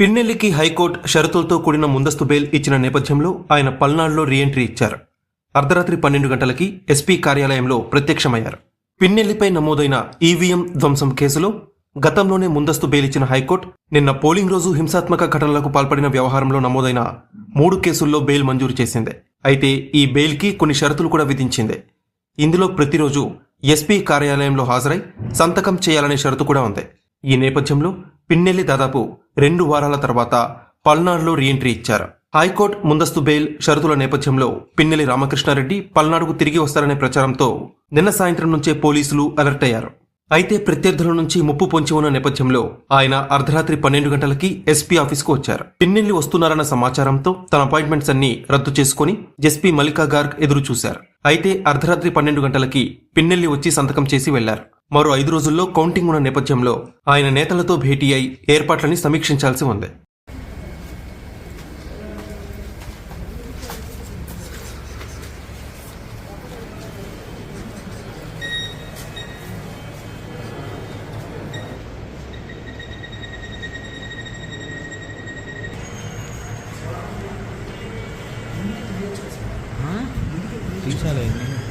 పిన్నెల్లికి high court షరతులతో కూడిన ముందస్తు బెయిల్ ఇచ్చిన నేపథ్యంలో ఆయన పల్నాడులో రీఎంట్రీ ఇచ్చారు. అర్ధరాత్రి పన్నెండు గంటలకి ఎస్పీ కార్యాలయంలో ప్రత్యక్షమయ్యారు. పిన్నెల్లిపై నమోదైన ఈవీఎం ధ్వంసం కేసులో గతంలోనే ముందస్తు బెయిల్ ఇచ్చిన హైకోర్టు నిన్న పోలింగ్ రోజు హింసాత్మక ఘటనలకు పాల్పడిన వ్యవహారంలో నమోదైన మూడు కేసుల్లో బెయిల్ మంజూరు చేసింది. అయితే ఈ బెయిల్కి కొన్ని షరతులు కూడా విధించింది. ఇందులో ప్రతిరోజు ఎస్పీ కార్యాలయంలో హాజరై సంతకం చేయాలనే షరతు కూడా ఉంది. ఈ నేపథ్యంలో పిన్నెల్లి దాదాపు రెండు వారాల తర్వాత పల్నాడులో రీఎంట్రీ ఇచ్చారు. హైకోర్టు ముందస్తు బెయిల్ షరతుల నేపథ్యంలో పిన్నెల్లి రామకృష్ణారెడ్డి పల్నాడుకు తిరిగి వస్తారనే ప్రచారంతో నిన్న సాయంత్రం నుంచే పోలీసులు అలర్ట్ అయ్యారు. అయితే ప్రత్యర్థుల నుంచి ముప్పు పొంచి ఉన్న నేపథ్యంలో ఆయన అర్ధరాత్రి పన్నెండు గంటలకి ఎస్పీ ఆఫీస్కు వచ్చారు. పిన్నెల్లి వస్తున్నారన్న సమాచారంతో తన అపాయింట్మెంట్స్ అన్ని రద్దు చేసుకుని ఎస్పీ మల్లికా గార్గ్ ఎదురు చూశారు అయితే అర్ధరాత్రి పన్నెండు గంటలకి పిన్నెల్లి వచ్చి సంతకం చేసి వెళ్ళారు. మరో ఐదు రోజుల్లో కౌంటింగ్ ఉన్న నేపథ్యంలో ఆయన నేతలతో భేటీ అయి ఏర్పాట్లని సమీక్షించాల్సి ఉంది. 留下来。